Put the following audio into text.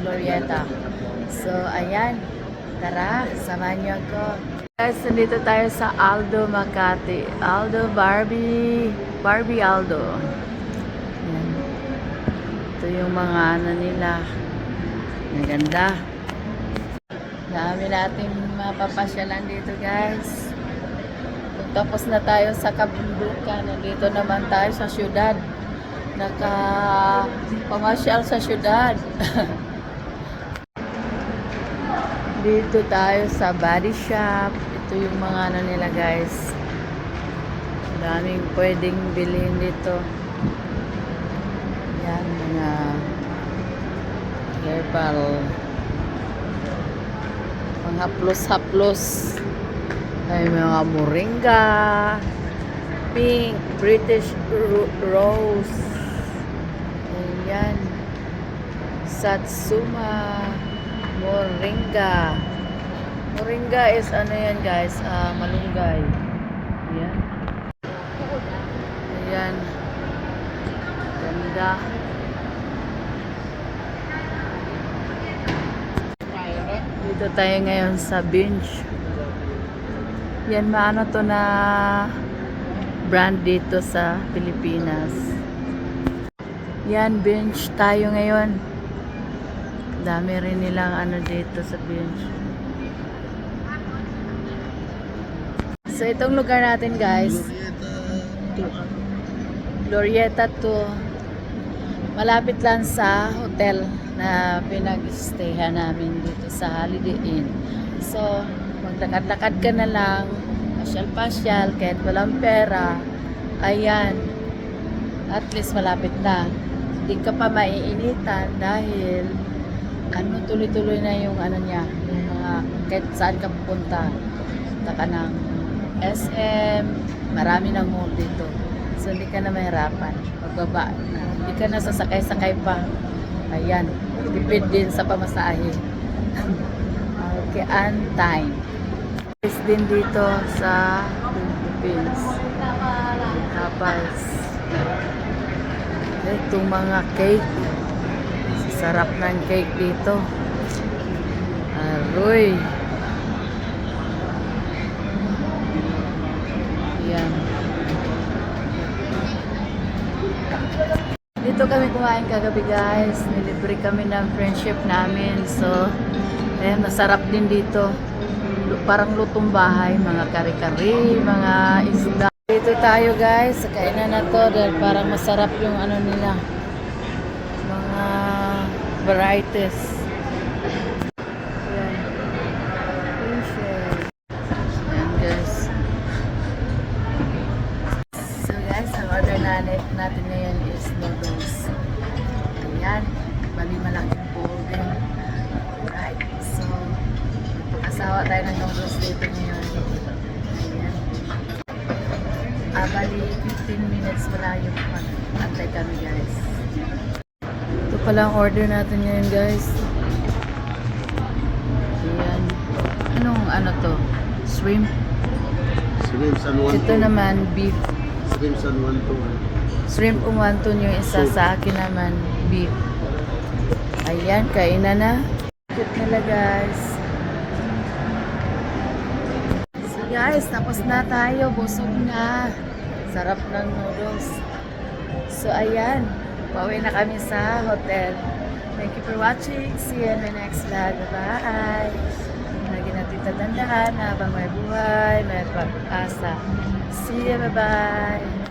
Glorieta. So, ayan. Tara, samahan niyo ako. Guys, nandito tayo sa Aldo Makati. Aldo Barbie. Barbie Aldo. Ayan. Ito yung mga ano nila. Ang ganda. Dami nating mapapasyalan dito guys. Tapos na tayo sa kabundukan, nandito naman tayo sa syudad. Naka pamasyal sa syudad. dito tayo sa body shop. Ito yung mga ano nila guys. Daming pwedeng bilhin dito. Yan, mga herbal mga haplos-haplos ay mga moringa pink British ro- rose ayan. Satsuma moringa. Moringa is ano yan guys? Ah, malunggay. Ayan. Ayan. Ganda. Dito tayo ngayon sa bench. Yan maano to na brand dito sa Pilipinas. Yan bench tayo ngayon. Dami rin nilang ano dito sa bench. So itong lugar natin guys, Glorieta to malapit lang sa hotel na pinag-stayhan namin dito sa Holiday Inn. So, maglakad-lakad ka na lang, pasyal-pasyal, kahit walang pera, ayan, at least malapit na. Hindi ka pa maiinitan dahil ano, tuloy-tuloy na yung ano niya, yung mga, kahit saan ka pupunta, punta ng SM, marami ng mall dito. So, hindi ka na mahirapan. Pagbaba na. Hindi ka na sasakay-sakay pa. Ayan. Tipid din sa pamasahe. okay, and time. Is din dito sa Philippines. Tapos, itong mga cake. Sarap ng cake dito. Aroy. Yan. Dito kami kumain kagabi guys. Nilibre kami ng friendship namin. So, eh, masarap din dito. Parang lutong bahay. Mga kari-kari, mga isda. Dito tayo guys. Kainan na to. Dahil parang masarap yung ano nila. Mga varieties. 15 minutes pala yung antay kami guys. Ito pala ang order natin ngayon guys. Ayan. Anong ano to? Shrimp. Shrimp San Juan Ito naman beef. Shrimp San Juan to. Shrimp umanton yung isa sa akin naman beef. Ayan, kainan na. Cute nila guys. Guys, tapos na tayo. Busog na. Sarap ng noodles. So ayan, pauwi na kami sa hotel. Thank you for watching. See you in my next vlog. Bye-bye. Lagi natin tatandaan na habang may buhay, may pag-asa. See you. Bye-bye.